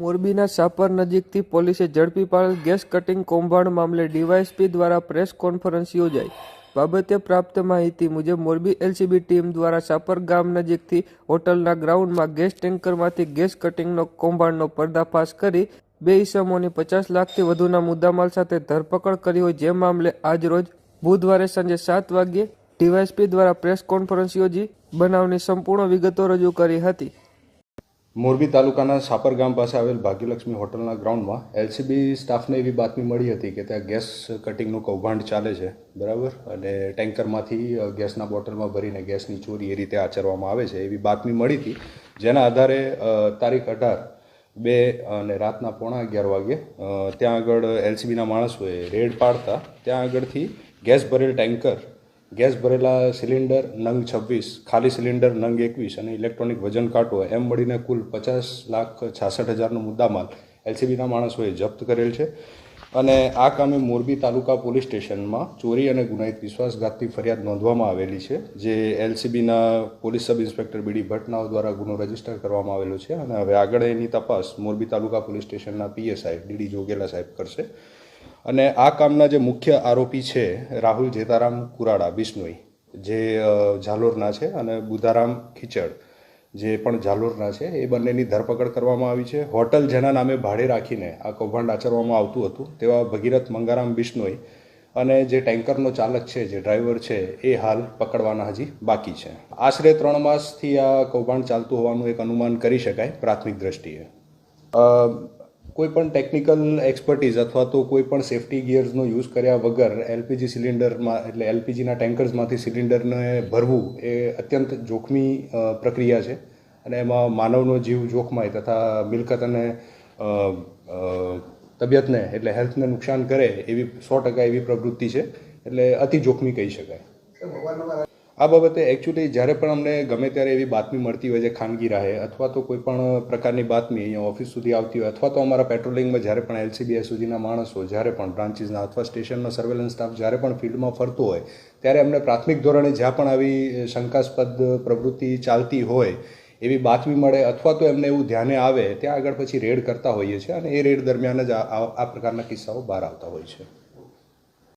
મોરબીના સાપર નજીકથી પોલીસે ઝડપી પાડેલ ગેસ કટિંગ કૌભાંડ મામલે ડીવાયએસપી દ્વારા પ્રેસ કોન્ફરન્સ યોજાઈ. બાબતે પ્રાપ્ત માહિતી મુજબ મોરબી એલસીબી ટીમ દ્વારા સાપર ગામ નજીકથી હોટલના ગ્રાઉન્ડમાં ગેસ ટેન્કરમાંથી ગેસ કટિંગનો કૌભાંડનો પર્દાફાશ કરી બે ઇસમોની પચાસ લાખથી વધુના મુદ્દામાલ સાથે ધરપકડ કરી હોય જે મામલે આજરોજ બુધવારે સાંજે સાત વાગ્યે ડીવાયએસપી દ્વારા પ્રેસ કોન્ફરન્સ યોજી બનાવની સંપૂર્ણ વિગતો રજૂ કરી હતી. મોરબી તાલુકાના સાપર ગામ પાસે આવેલ ભાગ્યલક્ષ્મી હોટલના ગ્રાઉન્ડમાં એલસીબી સ્ટાફને એવી બાતમી મળી હતી કે ત્યાં ગેસ કટિંગનું કૌભાંડ ચાલે છે, બરાબર? અને ટેન્કરમાંથી ગેસના બોટલમાં ભરીને ગેસની ચોરી એ રીતે આચરવામાં આવે છે એવી બાતમી મળી હતી. જેના આધારે તારીખ અઢાર બે અને રાતના પોણા અગિયાર વાગે ત્યાં આગળ એલસીબીના માણસોએ રેડ પાડતા, ત્યાં આગળથી ગેસ ભરેલ ટેન્કર ગેસ ભરેલા સિલિન્ડર નંગ છવ્વીસ, ખાલી સિલિન્ડર નંગ એકવીસ અને ઇલેક્ટ્રોનિક વજન કાંટો એમ મળીને કુલ પચાસ લાખ છાસઠ હજારનો મુદ્દામાલ એલસીબીના માણસોએ જપ્ત કરેલ છે. અને આ કામે મોરબી તાલુકા પોલીસ સ્ટેશનમાં ચોરી અને ગુનાહિત વિશ્વાસઘાતની ફરિયાદ નોંધવામાં આવેલી છે, જે એલસીબીના પોલીસ સબ ઇન્સ્પેક્ટર બીડી ભટનાઓ દ્વારા ગુનો રજિસ્ટર કરવામાં આવેલો છે. અને હવે આગળ એની તપાસ મોરબી તાલુકા પોલીસ સ્ટેશનના પીએસઆઈ ડીડી જોગેલા સાહેબ કરશે. અને આ કામના જે મુખ્ય આરોપી છે, રાહુલ જેતારામ કુરાડા, બિશ્નોઈ, જે ઝાલોરના છે અને બુધારામ ખીચડ, જે પણ ઝાલોરના છે, એ બંનેની ધરપકડ કરવામાં આવી છે. હોટલ જેના નામે ભાડે રાખીને આ કૌભાંડ આચરવામાં આવતું હતું, તેવા ભગીરથ મંગારામ બિશ્નોઈ અને જે ટેન્કરનો ચાલક છે, જે ડ્રાઈવર છે, એ હાલ પકડવાના હજી બાકી છે. આશરે ત્રણ માસથી આ કૌભાંડ ચાલતું હોવાનું એક અનુમાન કરી શકાય પ્રાથમિક દ્રષ્ટિએ. કોઈ પણ ટેકનિકલ એક્સપર્ટીઝ અથવા તો કોઈ પણ સેફટી ગિયર્સનો યુઝ કર્યા વગર એલપીજી સિલિન્ડરમાં એટલે એલપીજીના ટેન્કર્સમાંથી સિલિન્ડરને ભરવું એ અત્યંત જોખમી પ્રક્રિયા છે. અને એમાં માનવનો જીવ જોખમાય તથા મિલકત અને તબિયતને, એટલે હેલ્થને નુકસાન કરે એવી સો ટકા એવી પ્રવૃત્તિ છે. એટલે અતિ જોખમી કહી શકાય. આ બાબતે એકચ્યુઅલી જ્યારે પણ અમને ગમે ત્યારે એવી બાતમી મળતી હોય છે, ખાનગી રાહે, અથવા તો કોઈ પણ પ્રકારની બાતમી અહીંયા ઓફિસ સુધી આવતી હોય, અથવા તો અમારા પેટ્રોલિંગમાં જ્યારે પણ એલસીબીઆઈ સુધીના માણસો જ્યારે પણ બ્રાન્ચીસના અથવા સ્ટેશનનો સર્વેલન્સ સ્ટાફ જ્યારે પણ ફિલ્ડમાં ફરતો હોય, ત્યારે અમને પ્રાથમિક ધોરણે જ્યાં પણ આવી શંકાસ્પદ પ્રવૃત્તિ ચાલતી હોય, એવી બાતમી મળે, અથવા તો એમને એવું ધ્યાને આવે, ત્યાં આગળ પછી રેડ કરતા હોઈએ છીએ અને એ રેડ દરમિયાન જ આ પ્રકારના કિસ્સાઓ બહાર આવતા હોય છે.